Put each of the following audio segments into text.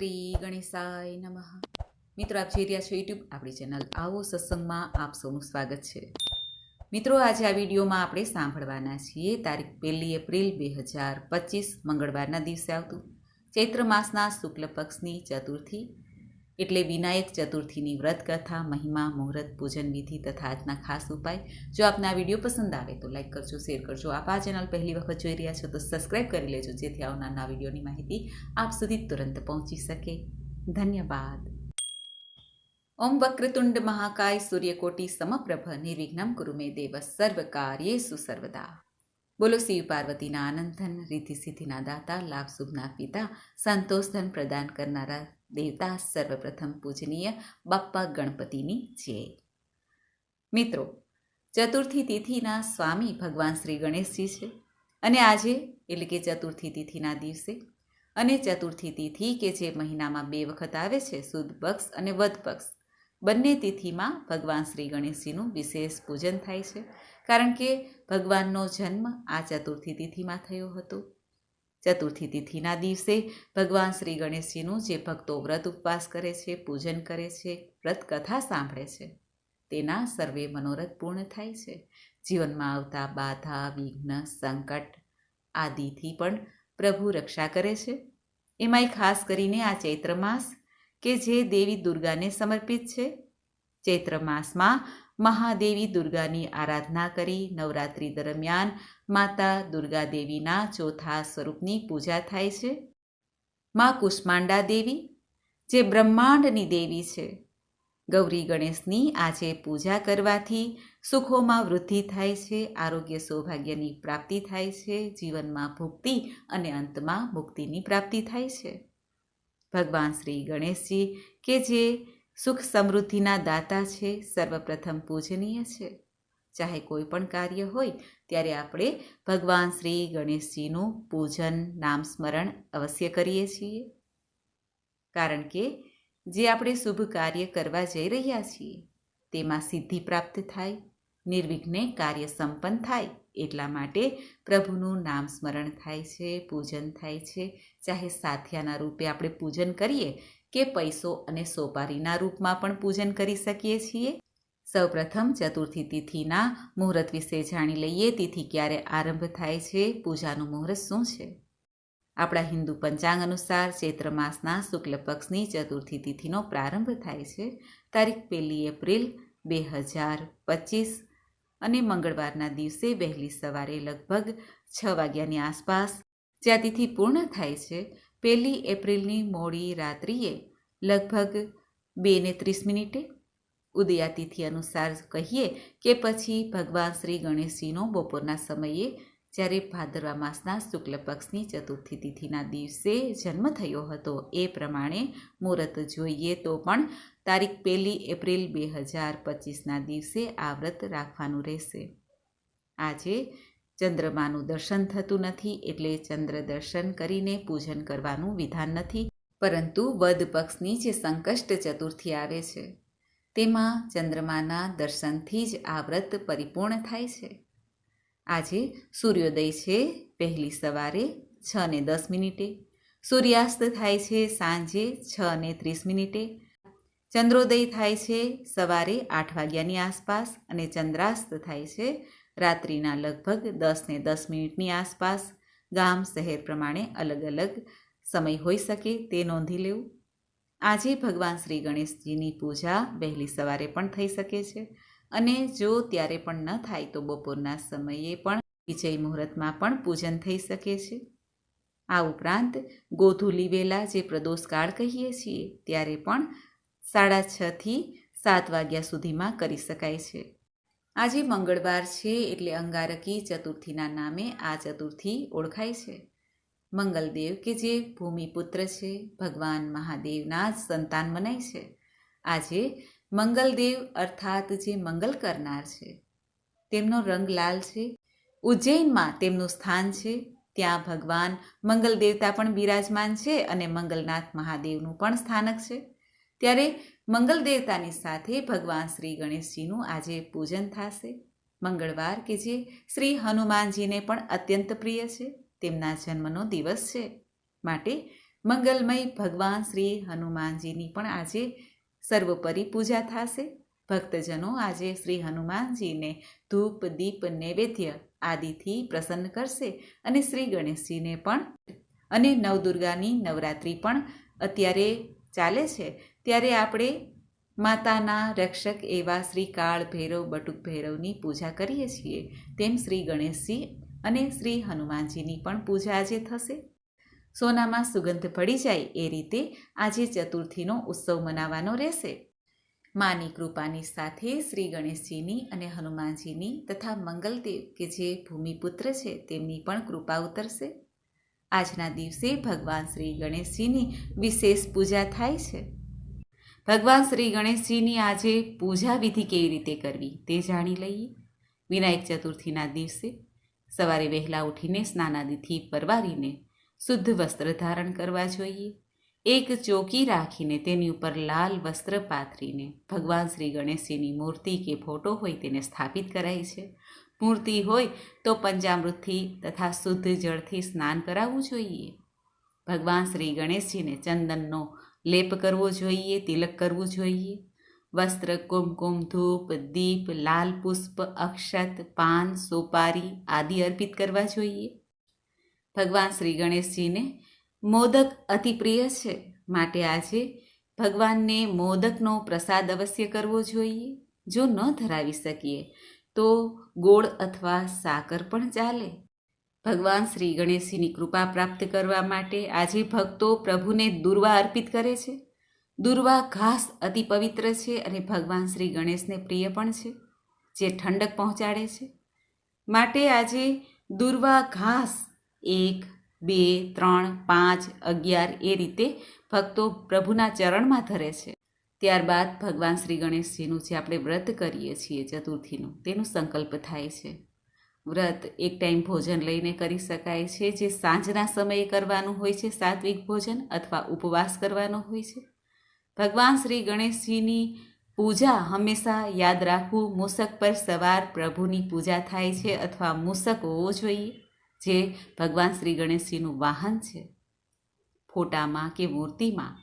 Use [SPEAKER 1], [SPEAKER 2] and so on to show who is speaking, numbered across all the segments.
[SPEAKER 1] શ્રી ગણેશાય નમઃ. મિત્રો, આપ જોઈ રહ્યા છો યુટ્યુબ આપણી ચેનલ આવો સત્સંગમાં આપ સૌનું સ્વાગત છે. મિત્રો, આજે આ વિડીયોમાં આપણે સાંભળવાના છીએ તારીખ પહેલી એપ્રિલ બે હજાર પચીસ, મંગળવારના દિવસે આવતું ચૈત્ર માસના શુક્લ પક્ષની ચતુર્થી એટલે વિનાયક ચતુર્થીની વ્રત કથા મહિમા, મુહૂર્ત, પૂજન વિધિ તથા આજના ખાસ ઉપાય. જો આપને વીડિયો પસંદ આવે તો લાઈક કરજો, શેર કરજો. આપ આ ચેનલ પહેલી વખત જોઈ રહ્યા છો તો સબસ્ક્રાઈબ કરી લેજો, જેથી આવનારના વિડીયોની માહિતી આપ સુધી તુરંત પહોંચી શકે. ધન્યવાદ. ઓમ વક્રતુંડ મહાકાય સૂર્યકોટી સમપ્રભ, નિર્વિઘ્નમ કુરુમે દેવ સર્વ કાર્યેસુ સર્વદા. બોલો શિવ પાર્વતીના આનંદન રીતિ સિદ્ધિના દાતા, લાભ શુભના પિતા સંતોષધન પ્રદાન કરનારા દેવતા સર્વપ્રથમ પૂજનીય બાપ્પા ગણપતિની જય મિત્રો, ચતુર્થી તિથિના સ્વામી ભગવાન શ્રી ગણેશજી છે અને આજે, એટલે કે ચતુર્થી તિથિના દિવસે, અને ચતુર્થી તિથિ કે જે મહિનામાં બે વખત આવે છે, સુદ પક્ષ અને વધ પક્ષ, બંને તિથિમાં ભગવાન શ્રી ગણેશજીનું વિશેષ પૂજન થાય છે. કારણ કે ભગવાનનો જન્મ આ ચતુર્થી તિથિમાં થયો હતો. ચતુર્થી તિથિના દિવસે ભગવાન શ્રી ગણેશજીનું જે ભક્તો વ્રત ઉપવાસ કરે છે, પૂજન કરે છે, વ્રત કથા સાંભળે છે, તેના સર્વે મનોરથ પૂર્ણ થાય છે. જીવનમાં આવતા બાધા, વિઘ્ન, સંકટ આદિથી પણ પ્રભુ રક્ષા કરે છે. એમાંય ખાસ કરીને આ ચૈત્ર માસ કે જે દેવી દુર્ગાને સમર્પિત છે. ચૈત્ર માસમાં મહાદેવી દુર્ગાની આરાધના કરી નવરાત્રિ દરમિયાન માતા દુર્ગા દેવીના ચોથા સ્વરૂપની પૂજા થાય છે. મા કુષ્માંડા દેવી, જે બ્રહ્માંડની દેવી છે, ગૌરી ગણેશની આજે પૂજા કરવાથી સુખોમાં વૃદ્ધિ થાય છે, આરોગ્ય સૌભાગ્યની પ્રાપ્તિ થાય છે, જીવનમાં ભુક્તિ અને અંતમાં મુક્તિની પ્રાપ્તિ થાય છે. ભગવાન શ્રી ગણેશજી કે જે સુખ સમૃદ્ધિના દાતા છે, સર્વપ્રથમ પૂજનીય છે. ચાહે કોઈ પણ કાર્ય હોય, ત્યારે આપણે ભગવાન શ્રી ગણેશજીનું પૂજન, નામ સ્મરણ અવશ્ય કરીએ છીએ. કારણ કે, જે આપણે શુભ કાર્ય કરવા જઈ રહ્યા છીએ, તેમાં સિદ્ધિ પ્રાપ્ત થાય, નિર્વિઘ્ને કાર્ય સંપન્ન થાય, એટલા માટે પ્રભુનું નામ સ્મરણ થાય છે, પૂજન થાય છે. ચાહે સાથિયાના રૂપે આપણે પૂજન કરીએ કે પૈસો અને સોપારીના રૂપમાં પણ પૂજન કરી શકીએ છીએ? સૌપ્રથમ ચતુર્થી તિથિના મુહૂર્ત વિશે જાણી લઈએ. તિથિ ક્યારે આરંભ થાય છે? પૂજાનું મુહૂર્ત શું છે? આપણા હિન્દુ પંચાંગ અનુસાર ચૈત્ર માસના શુક્લ પક્ષની ચતુર્થી તિથિનો પ્રારંભ થાય છે. તારીખ પહેલી એપ્રિલ બે હજાર પચીસ અને મંગળવારના દિવસે વહેલી સવારે લગભગ છ વાગ્યાની આસપાસ જ્યાં તિથિ પૂર્ણ થાય છે પહેલી એપ્રિલની મોડી રાત્રિએ લગભગ બે ને ત્રીસ મિનિટે ઉદયાતિથિ અનુસાર કહીએ કે પછી ભગવાન શ્રી ગણેશજીનો બપોરના સમયે જ્યારે ભાદરવા માસના શુક્લ પક્ષની ચતુર્થી તિથિના દિવસે જન્મ થયો હતો એ પ્રમાણે મુહૂર્ત જોઈએ તો પણ તારીખ પહેલી એપ્રિલ બે હજાર પચીસના દિવસે આ વ્રત રાખવાનું રહેશે. આજે ચંદ્રમાનું દર્શન થતું નથી એટલે ચંદ્ર દર્શન કરીને પૂજન કરવાનું વિધાન નથી, પરંતુ વદ પક્ષની જે સંકષ્ટ ચતુર્થી આવે છે. તેમાં ચંદ્રમાના દર્શનથી જ આ વ્રત પરિપૂર્ણ થાય છે. આજે સૂર્યોદય છે પહેલી સવારે છ ને દસ મિનિટે. સૂર્યાસ્ત થાય છે સાંજે છ ને ત્રીસ મિનિટે. ચંદ્રોદય થાય છે સવારે આઠ વાગ્યાની આસપાસ અને ચંદ્રાસ્ત થાય છે રાત્રિના લગભગ દસ ને દસ મિનિટની આસપાસ ગામ શહેર પ્રમાણે અલગ અલગ સમય હોઈ શકે તે નોંધી લેવું. આજે ભગવાન શ્રી ગણેશજીની પૂજા વહેલી સવારે પણ થઈ શકે છે અને જો ત્યારે પણ ન થાય તો બપોરના સમયે પણ વિજય મુહૂર્તમાં પણ પૂજન થઈ શકે છે. આ ઉપરાંત ગોધુલી વેલા જે પ્રદોષકાળ કહીએ છીએ, ત્યારે પણ સાડા છથી સાત વાગ્યા સુધીમાં કરી શકાય છે. આજે મંગળવાર છે એટલે અંગારકી ચતુર્થીના નામે આ ચતુર્થી ઓળખાય છે. મંગલદેવ કે જે ભૂમિપુત્ર છે, ભગવાન મહાદેવના જ સંતાન મનાય છે. આજે મંગલદેવ અર્થાત જે મંગલ કરનાર છે. તેમનો રંગ લાલ છે. ઉજ્જૈનમાં તેમનું સ્થાન છે. ત્યાં ભગવાન મંગલ દેવતા પણ બિરાજમાન છે અને મંગલનાથ મહાદેવનું પણ સ્થાનક છે. ત્યારે મંગલ દેવતાની સાથે ભગવાન શ્રી ગણેશજીનું આજે પૂજન થશે. મંગળવાર કે જે શ્રી હનુમાનજીને પણ અત્યંત પ્રિય છે, તેમના જન્મનો દિવસ છે. માટે મંગલમય ભગવાન શ્રી હનુમાનજીની પણ આજે સર્વોપરી પૂજા થશે. ભક્તજનો આજે શ્રી હનુમાનજીને ધૂપ, દીપ, નૈવેદ્ય આદિથી પ્રસન્ન કરશે અને શ્રી ગણેશજીને પણ અને નવદુર્ગાની નવરાત્રિ પણ અત્યારે ચાલે છે. ત્યારે આપણે માતાના રક્ષક એવા શ્રી કાળ ભૈરવ, બટુક ભૈરવની પૂજા કરીએ છીએ. તેમ શ્રી ગણેશજી અને શ્રી હનુમાનજીની પણ પૂજા આજે થશે. સોનામાં સુગંધ પડી જાય એ રીતે આજે ચતુર્થીનો ઉત્સવ મનાવવાનો રહેશે. માની કૃપાની સાથે શ્રી ગણેશજીની અને હનુમાનજીની તથા મંગલદેવ કે જે ભૂમિપુત્ર છે તેમની પણ કૃપા ઉતરશે. આજના દિવસે ભગવાન શ્રી ગણેશજીની વિશેષ પૂજા થાય છે. ભગવાન શ્રી ગણેશજીની આજે પૂજા વિધિ કેવી રીતે કરવી તે જાણી લઈએ. વિનાયક ચતુર્થીના દિવસે સવારે વહેલા ઉઠીને સ્નાનાદિથી પરવારીને શુદ્ધ વસ્ત્ર ધારણ કરવા જોઈએ. એક ચોકી રાખીને તેની ઉપર લાલ વસ્ત્ર પાથરીને ભગવાન શ્રી ગણેશજીની મૂર્તિ કે ફોટો હોય તેને સ્થાપિત કરાય છે. મૂર્તિ હોય તો પંચામૃતથી તથા શુદ્ધ જળથી સ્નાન કરાવવું જોઈએ. ભગવાન શ્રી ગણેશજીને ચંદનનો લેપ કરવો જોઈએ, તિલક કરવું જોઈએ. વસ્ત્ર કુમકુમ ધૂપ, દીપ, લાલ પુષ્પ, અક્ષત, પાન, સોપારી આદિ અર્પિત કરવા જોઈએ. ભગવાન શ્રી ગણેશજીને મોદક અતિ પ્રિય છે. માટે આજે ભગવાનને મોદકનો પ્રસાદ અવશ્ય કરવો જોઈએ. જો ન ધરાવી શકીએ, તો ગોળ અથવા સાકર પણ ચાલે. ભગવાન શ્રી ગણેશજીની કૃપા પ્રાપ્ત કરવા માટે આજે ભક્તો પ્રભુને દુર્વા અર્પિત કરે છે. દુર્વા ઘાસ અતિ પવિત્ર છે અને ભગવાન શ્રી ગણેશને પ્રિય પણ છે, જે ઠંડક પહોંચાડે છે. માટે આજે દુર્વા ઘાસ એક, બે, ત્રણ, પાંચ, અગિયાર એ રીતે ભક્તો પ્રભુના ચરણમાં ધરે છે. ત્યારબાદ ભગવાન શ્રી ગણેશજીનું જે આપણે વ્રત કરીએ છીએ ચતુર્થીનું, તેનું સંકલ્પ થાય છે. વ્રત એક ટાઈમ ભોજન લઈને કરી શકાય છે. જે સાંજના સમયે કરવાનું હોય છે, સાત્વિક ભોજન અથવા ઉપવાસ કરવાનો હોય છે. ભગવાન શ્રી ગણેશજીની પૂજા હંમેશા યાદ રાખવું મૂસક પર સવાર પ્રભુની પૂજા થાય છે અથવા મૂસક હોવો જોઈએ, જે ભગવાન શ્રી ગણેશજીનું વાહન છે. ફોટામાં કે મૂર્તિમાં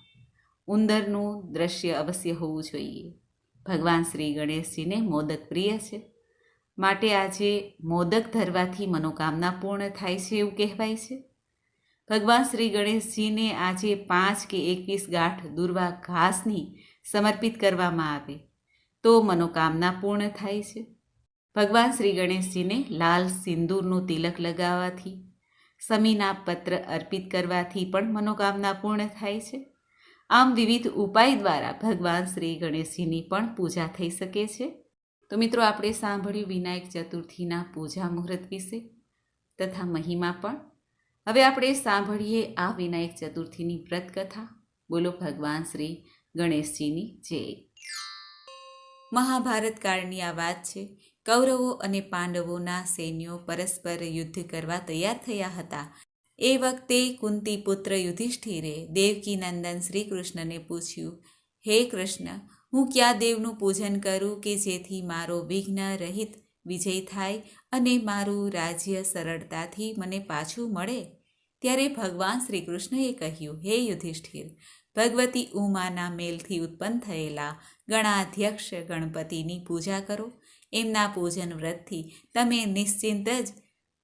[SPEAKER 1] ઉંદરનું દ્રશ્ય અવશ્ય હોવું જોઈએ. ભગવાન શ્રી ગણેશજીને મોદક પ્રિય છે. માટે આજે મોદક ધરવાથી મનોકામના પૂર્ણ થાય છે એવું કહેવાય છે. ભગવાન શ્રી ગણેશજીને આજે પાંચ કે એકવીસ ગાંઠ દુર્વા ઘાસની સમર્પિત કરવામાં આવે તો મનોકામના પૂર્ણ થાય છે. ભગવાન શ્રી ગણેશજીને લાલ સિંદૂરનું તિલક લગાવવાથી, સમીના પત્ર અર્પિત કરવાથી પણ મનોકામના પૂર્ણ થાય છે. આમ વિવિધ ઉપાય દ્વારા ભગવાન શ્રી ગણેશજીની પણ પૂજા થઈ શકે છે. તો મિત્રો, આપણે સાંભળ્યું વિનાયક ચતુર્થીના પૂજા મુહૂર્ત વિશે તથા મહિમા પણ. હવે આપણે સાંભળીએ આ વિનાયક ચતુર્થીની વ્રત કથા બોલો ભગવાન શ્રી ગણેશજીની જય. મહાભારત કાળની આ વાત છે. કૌરવો અને પાંડવોના સૈન્યો પરસ્પર યુદ્ધ કરવા તૈયાર થયા હતા. એ વખતે કુંતી પુત્ર યુધિષ્ઠિરે દેવકી નંદન શ્રી કૃષ્ણને પૂછ્યું, હે કૃષ્ણ હું કયા દેવનું પૂજન કરું કે જેથી મારો વિઘ્ન રહિત વિજય થાય અને મારું રાજ્ય સરળતાથી મને પાછું મળે? ત્યારે ભગવાન શ્રી કૃષ્ણએ કહ્યું, હે યુધિષ્ઠિર, ભગવતી ઉમાના મેલથી ઉત્પન્ન થયેલા ગણાધ્યક્ષ ગણપતિની પૂજા કરો. એમના પૂજન વ્રતથી તમે નિશ્ચિંત જ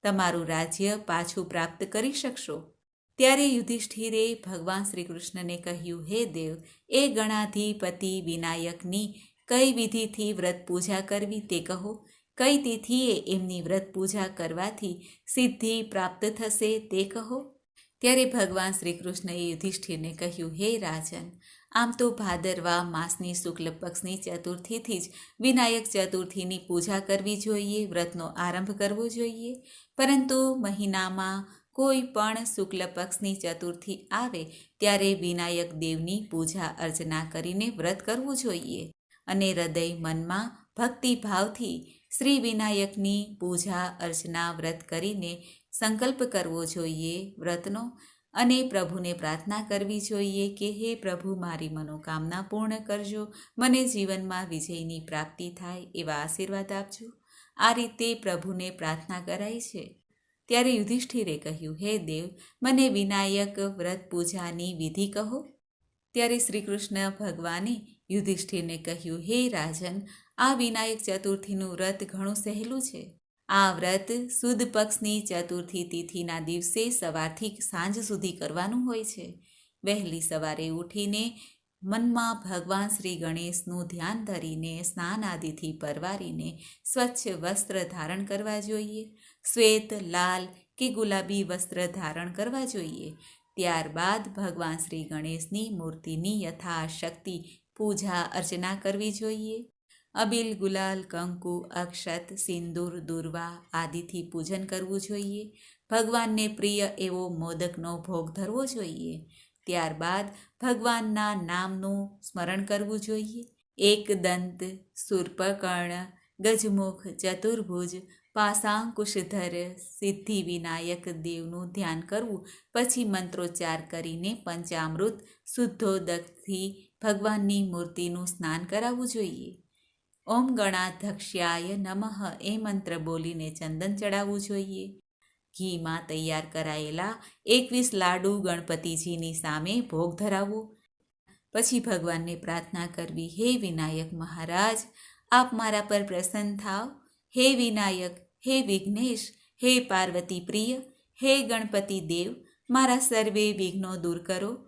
[SPEAKER 1] તમારું રાજ્ય પાછું પ્રાપ્ત કરી શકશો. ત્યારે યુધિષ્ઠિરે ભગવાન શ્રી કૃષ્ણને કહ્યું, હે દેવ, એ ગણાધિપતિ વિનાયકની કઈ વિધિથી વ્રત પૂજા કરવી તે કહો? કઈ તિથિએ એમની વ્રત પૂજા કરવાથી સિદ્ધિ પ્રાપ્ત થશે તે કહો? ત્યારે ભગવાન શ્રી કૃષ્ણએ યુધિષ્ઠિરને કહ્યું, હે રાજન, આમ તો ભાદરવા માસની શુક્લ પક્ષની ચતુર્થીથી જ વિનાયક ચતુર્થીની પૂજા કરવી જોઈએ, વ્રતનો આરંભ કરવો જોઈએ. પરંતુ મહિનામાં કોઈ પણ શુક્લ પક્ષની ચતુર્થી આવે ત્યારે વિનાયક દેવની પૂજા અર્ચના કરીને વ્રત કરવું જોઈએ અને હૃદય મનમાં ભક્તિભાવથી શ્રી વિનાયકની પૂજા અર્ચના વ્રત કરીને સંકલ્પ કરવો જોઈએ વ્રતનો અને પ્રભુને પ્રાર્થના કરવી જોઈએ કે, હે પ્રભુ, મારી મનોકામના પૂર્ણ કરજો. મને જીવનમાં વિજયની પ્રાપ્તિ થાય એવા આશીર્વાદ આપજો. આ રીતે પ્રભુને પ્રાર્થના કરાય છે. ત્યારે યુધિષ્ઠિરે કહ્યું, હે દેવ, મને વિનાયક વ્રત પૂજાની વિધિ કહો. ત્યારે શ્રી કૃષ્ણ ભગવાને યુધિષ્ઠિરને કહ્યું, હે રાજન, આ વિનાયક ચતુર્થીનું વ્રત ઘણું સહેલું છે. આ વ્રત સુદ પક્ષની ચતુર્થી તિથિના દિવસે સવારથી સાંજ સુધી કરવાનું હોય છે. વહેલી સવારે ઉઠીને મનમાં ભગવાન શ્રી ગણેશનું ધ્યાન ધરીને સ્નાન આદિથી પરવારીને સ્વચ્છ વસ્ત્ર ધારણ કરવા જોઈએ. શ્વેત, લાલ કે ગુલાબી વસ્ત્ર ધારણ કરવા જોઈએ. ત્યારબાદ ભગવાન શ્રી ગણેશની મૂર્તિની યથાશક્તિ પૂજા અર્ચના કરવી જોઈએ. અબિલ, ગુલાલ, કંકુ, અક્ષત, સિંદૂર, દુર્વા આદિથી પૂજન કરવું જોઈએ. ભગવાનને પ્રિય એવો મોદકનો ભોગ ધરવો જોઈએ. ત્યારબાદ ભગવાનના નામનું સ્મરણ કરવું જોઈએ. એક દંત, સુર્પકર્ણ, ગજમુખ, ચતુર્ભુજ પાસાંકુશધર સિદ્ધિ વિનાયક દેવનું ધ્યાન કરવું. પછી મંત્રોચ્ચાર કરીને પંચામૃત શુદ્ધોદકથી ભગવાનની મૂર્તિનું સ્નાન કરાવવું જોઈએ. ઓમ ગણાધક્ષ્યાય નમઃ એ મંત્ર બોલીને ચંદન ચડાવવું જોઈએ. ઘીમાં તૈયાર કરાયેલા એકવીસ લાડુ ગણપતિજીની સામે ભોગ ધરાવવો પછી ભગવાનને પ્રાર્થના કરવી, હે વિનાયક મહારાજ, આપ મારા પર પ્રસન્ન થાવ. હે વિનાયક હે વિઘ્નેશ, હે પાર્વતી પ્રિય, હે ગણપતિ દેવ, મારા સર્વે વિઘ્નો દૂર કરો.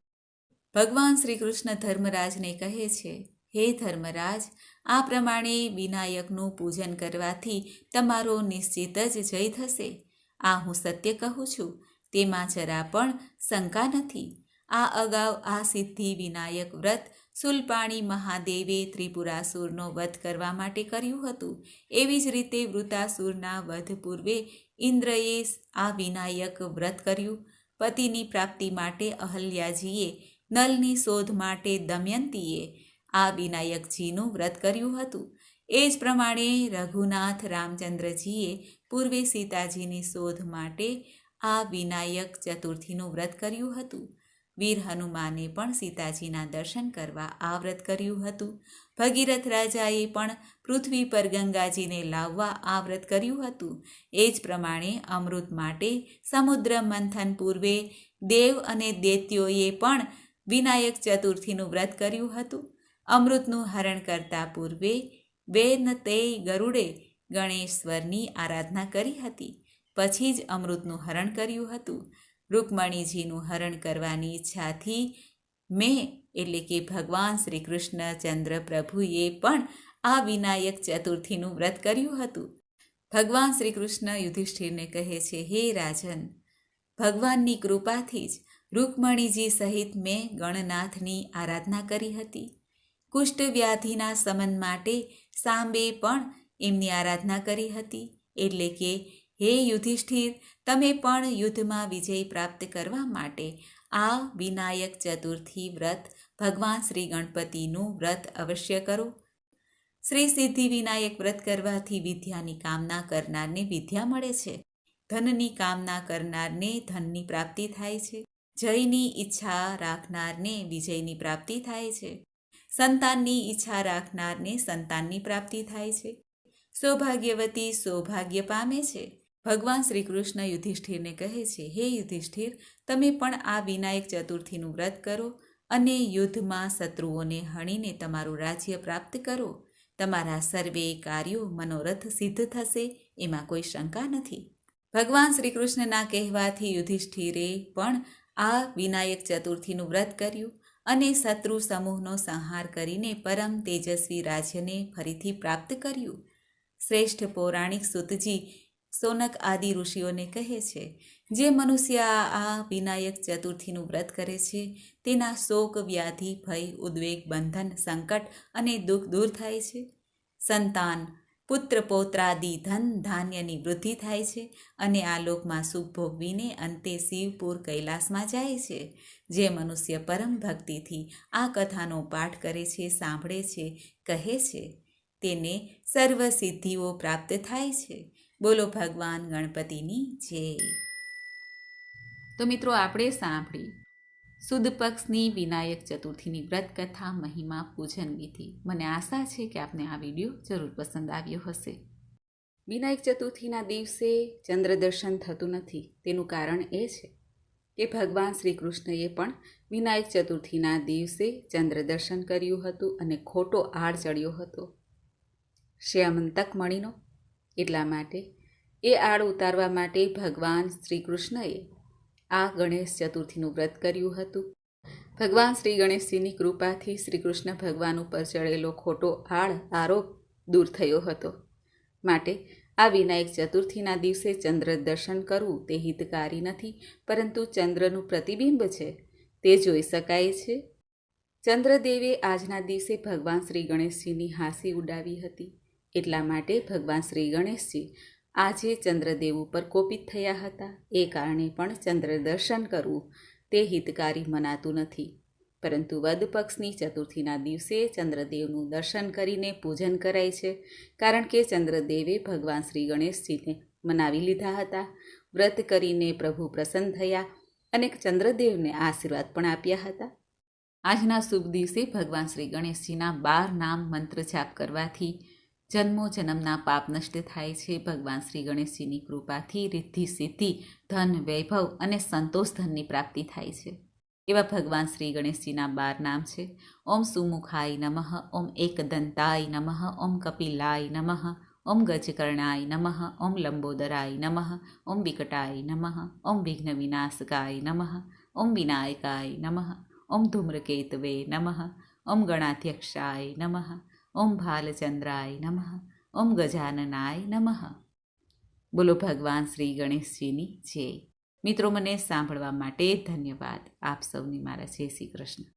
[SPEAKER 1] ભગવાન શ્રી કૃષ્ણ ધર્મરાજને કહે છે, હે ધર્મરાજ, આ પ્રમાણે વિનાયકનું પૂજન કરવાથી તમારો નિશ્ચિત જ જય થશે. આ હું સત્ય કહું છું, તેમાં જરા પણ શંકા નથી. આ અગાઉ આ સિદ્ધિ વિનાયક વ્રત સુલપાણી મહાદેવે ત્રિપુરાસુરનો વધ કરવા માટે કર્યું હતું. એવી જ રીતે વૃતાસુરના વધ પૂર્વે ઇન્દ્રએ આ વિનાયક વ્રત કર્યું. પતિની પ્રાપ્તિ માટે અહલ્યાજીએ નલની શોધ માટે દમયંતીએ આ વિનાયકજીનું વ્રત કર્યું હતું. એ જ પ્રમાણે રઘુનાથ રામચંદ્રજીએ પૂર્વે સીતાજીની શોધ માટે આ વિનાયક ચતુર્થીનું વ્રત કર્યું હતું. વીર હનુમાને પણ સીતાજીના દર્શન કરવા આવ્રત કર્યું હતું. ભગીરથ રાજાએ પણ પૃથ્વી પર ગંગાજીને લાવવા આવ્રત કર્યું હતું. એ જ પ્રમાણે અમૃત માટે સમુદ્ર મંથન પૂર્વે દેવ અને દૈત્યોએ પણ વિનાયક ચતુર્થીનું વ્રત કર્યું હતું. અમૃતનું હરણ કરતા પૂર્વે વેન તે ગરુડે ગણેશ્વરની આરાધના કરી હતી. પછી જ અમૃતનું હરણ કર્યું હતું. રૂકમણીજીનું હરણ કરવાની ઈચ્છાથી મેં, એટલે કે ભગવાન શ્રી કૃષ્ણચંદ્ર પ્રભુએ પણ આ વિનાયક ચતુર્થીનું વ્રત કર્યું હતું. ભગવાન શ્રી કૃષ્ણ યુધિષ્ઠિરને કહે છે, હે રાજન, ભગવાનની કૃપાથી જ રૂકમણીજી સહિત મેં ગણનાથની આરાધના કરી હતી. કુષ્ઠ વ્યાધિના સમન માટે સાંબે પણ એમની આરાધના કરી હતી, એટલે કે હે યુધિષ્ઠિર, તમે પણ યુદ્ધમાં વિજય પ્રાપ્ત કરવા માટે આ વિનાયક ચતુર્થી વ્રત ભગવાન શ્રી ગણપતિનું વ્રત અવશ્ય કરો. શ્રી સિદ્ધિ વિનાયક વ્રત કરવાથી વિદ્યાની કામના કરનારને વિદ્યા મળે છે. ધનની કામના કરનારને ધનની પ્રાપ્તિ થાય છે. જયની ઈચ્છા રાખનારને વિજયની પ્રાપ્તિ થાય છે. સંતાનની ઈચ્છા રાખનારને સંતાનની પ્રાપ્તિ થાય છે. સૌભાગ્યવતી સૌભાગ્ય પામે છે. ભગવાન શ્રી કૃષ્ણ યુધિષ્ઠિરને કહે છે, હે યુધિષ્ઠિર, તમે પણ આ વિનાયક ચતુર્થીનું વ્રત કરો અને યુદ્ધમાં શત્રુઓને હણીને તમારું રાજ્ય પ્રાપ્ત કરો. તમારા સર્વે કાર્યો મનોરથ સિદ્ધ થશે, એમાં કોઈ શંકા નથી. ભગવાન શ્રી કૃષ્ણના કહેવાથી યુધિષ્ઠિરે પણ આ વિનાયક ચતુર્થીનું વ્રત કર્યું અને શત્રુ સમૂહનો સંહાર કરીને પરમ તેજસ્વી રાજ્યને ફરીથી પ્રાપ્ત કર્યું. શ્રેષ્ઠ પૌરાણિક સુતજી સોનક આદિ ઋષિઓને કહે છે, જે મનુષ્ય આ વિનાયક ચતુર્થીનું વ્રત કરે છે, તેના શોક, વ્યાધિ, ભય, ઉદ્વેગ, બંધન, સંકટ અને દુઃખ દૂર થાય છે. સંતાન, પુત્ર પૌત્રાદિ ધન ધાન્યની વૃદ્ધિ થાય છે અને આ લોકમાં સુખ ભોગવીને અંતે શિવપુર કૈલાસમાં જાય છે. જે મનુષ્ય પરમ ભક્તિથી આ કથાનો પાઠ કરે છે, સાંભળે છે, કહે છે, તેને સર્વ સિદ્ધિઓ પ્રાપ્ત થાય છે. બોલો ભગવાન ગણપતિની જય. તો મિત્રો આપણે સાંભળી. સુદ પક્ષની વિનાયક ચતુર્થીની વ્રત કથા મહિમા, પૂજન વિધિ. મને આશા છે કે આપને આ વીડિયો જરૂર પસંદ આવ્યો હશે. વિનાયક ચતુર્થીના દિવસે ચંદ્ર દર્શન થતું નથી. તેનું કારણ એ છે કે ભગવાન શ્રી કૃષ્ણએ પણ વિનાયક ચતુર્થીના દિવસે ચંદ્ર દર્શન કર્યું હતું અને ખોટો આડ ચડ્યો હતો. શ્યામંતક મણીનો એટલા માટે એ આડ ઉતારવા માટે ભગવાન શ્રી કૃષ્ણએ આ ગણેશ ચતુર્થીનું વ્રત કર્યું હતું. ભગવાન શ્રી ગણેશજીની કૃપાથી શ્રી કૃષ્ણ ભગવાન ઉપર ચડેલો ખોટો આડ, આરોપ દૂર થયો હતો. માટે આ વિનાયક ચતુર્થીના દિવસે ચંદ્ર દર્શન કરવું તે હિતકારી નથી, પરંતુ ચંદ્રનું પ્રતિબિંબ છે, તે જોઈ શકાય છે. ચંદ્રદેવે આજના દિવસે ભગવાન શ્રી ગણેશજીની હાંસી ઉડાવી હતી. એટલા માટે ભગવાન શ્રી ગણેશજી આજે ચંદ્રદેવ ઉપર કોપિત થયા હતા. એ કારણે પણ ચંદ્ર દર્શન કરવું તે હિતકારી મનાતું નથી. પરંતુ વદ પક્ષની ચતુર્થીના દિવસે ચંદ્રદેવનું દર્શન કરીને પૂજન કરાય છે, કારણ કે ચંદ્રદેવે ભગવાન શ્રી ગણેશજીને મનાવી લીધા હતા. વ્રત કરીને પ્રભુ પ્રસન્ન થયા અને ચંદ્રદેવને આશીર્વાદ પણ આપ્યા હતા. આજના શુભ દિવસે ભગવાન શ્રી ગણેશજીના બાર નામ મંત્ર જાપ કરવાથી જન્મો જન્મના પાપ નષ્ટ થાય છે. ભગવાન શ્રી ગણેશજીની કૃપાથી રિદ્ધિ, સિદ્ધિ, ધન, વૈભવ અને સંતોષ ધનની પ્રાપ્તિ થાય છે. એવા ભગવાન શ્રી ગણેશજીના બાર નામ છે. ઓમ સુમુખાય નમઃ, ઓમ એકદંતાય નમઃ, ઓમ કપિલાય નમઃ, ઓમ ગજકર્ણાય નમઃ, ઓમ લંબોદરાય નમઃ, ઓમ વિકટાય નમઃ, ઓમ વિઘ્ન વિનાશકાય નમઃ, ઓમ વિનાયકાય નમઃ, ઓમ ધૂમ્રકેતવે નમઃ, ઓમ ગણાધ્યક્ષાય નમઃ ઓમ ભાલચંદ્રાય નમઃ. ઓમ ગજાનનાય નમઃ. બોલો ભગવાન શ્રી ગણેશજીની જય. મિત્રો, મને સાંભળવા માટે ધન્યવાદ. આપ સૌની મારા જય શ્રી કૃષ્ણ.